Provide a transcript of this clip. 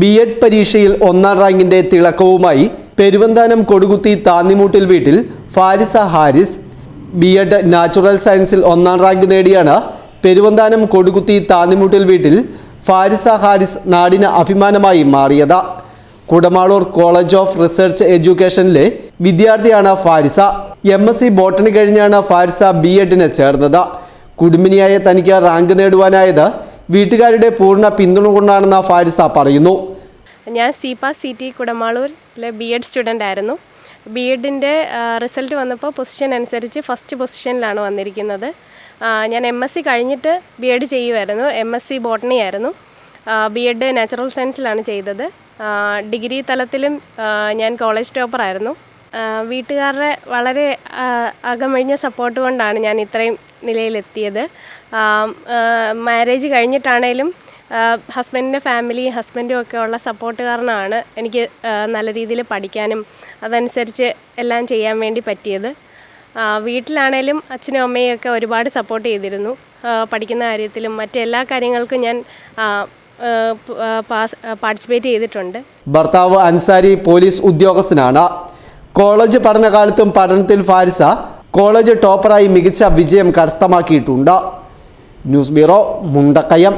B Ed പരീക്ഷയിൽ ഒന്നാം റാങ്കിന്റെ തിളക്കവുമായി പെരുവന്താനം കൊടുകുത്തി താന്നിമൂട്ടിൽ വീട്ടിൽ Farisa Haris B Ed natural സയൻസിൽ ഒന്നാം റാങ്ക് നേടിയാണ് പെരുവന്താനം കൊടുകുത്തി താന്നിമൂട്ടിൽ വീട്ടിൽ ഫാരിസ ഹാരിസ് നാടിന് അഭിമാനമായി മാറിയത്. കുടമാളൂർ കോളേജ് ഓഫ് റിസർച്ച് എഡ്യൂക്കേഷനിലെ വിദ്യാർത്ഥിയാണ് Farisa. M S C botany കഴിഞ്ഞാണ് ഫാരിസ ബി എഡിന് ചേർന്നത്. കുടുംബിനിയായ തനിക്ക് റാങ്ക് നേടുവാനായത് വീട്ടുകാരുടെ പൂർണ പിന്തുണ കൊണ്ടാണെന്ന് ഫാരിസ പറയുന്നു. ഞാൻ സീപ സി ടി കുടമാളൂരിലെ ബി എഡ് സ്റ്റുഡന്റ് ആയിരുന്നു. ബി എഡിന്റെ റിസൾട്ട് വന്നപ്പോൾ പൊസിഷൻ അനുസരിച്ച് ഫസ്റ്റ് പൊസിഷനിലാണ് വന്നിരിക്കുന്നത്. ഞാൻ എം എസ് സി കഴിഞ്ഞിട്ട് ബി എഡ് ചെയ്യുമായിരുന്നു എം എസ് സി ബോട്ടണി ആയിരുന്നു. ബി എഡ് നാച്ചുറൽ സയൻസിലാണ് ചെയ്തത്. ഡിഗ്രി തലത്തിലും ഞാൻ കോളേജ് ടോപ്പറായിരുന്നു വീട്ടുകാരുടെ വളരെ അകമഴിഞ്ഞ സപ്പോർട്ട് കൊണ്ടാണ് ഞാൻ ഇത്രയും നിലയിലെത്തിയത്. മാരേജ് കഴിഞ്ഞിട്ടാണേലും ഹസ്ബൻഡിന്റെ ഫാമിലി ഹസ്ബൻഡും ഒക്കെ ഉള്ള സപ്പോർട്ട് കാരണമാണ് എനിക്ക് നല്ല രീതിയിൽ പഠിക്കാനും അതനുസരിച്ച് എല്ലാം ചെയ്യാൻ വേണ്ടി പറ്റിയത്. വീട്ടിലാണേലും അച്ഛനും അമ്മയും ഒക്കെ ഒരുപാട് സപ്പോർട്ട് ചെയ്തിരുന്നു. പഠിക്കുന്ന കാര്യത്തിലും മറ്റെല്ലാ കാര്യങ്ങൾക്കും ഞാൻ പാർട്ടിസിപ്പേറ്റ് ചെയ്തിട്ടുണ്ട്. ഭർത്താവ് അൻസാരി പോലീസ് ഉദ്യോഗസ്ഥനാണ്. കോളേജ് പഠനകാലത്തും പഠനത്തിൽ ഫാരിസ കോളേജ് ടോപ്പറായി മികച്ച വിജയം കരസ്ഥമാക്കിയിട്ടുണ്ട്. News bureau Mundakayam.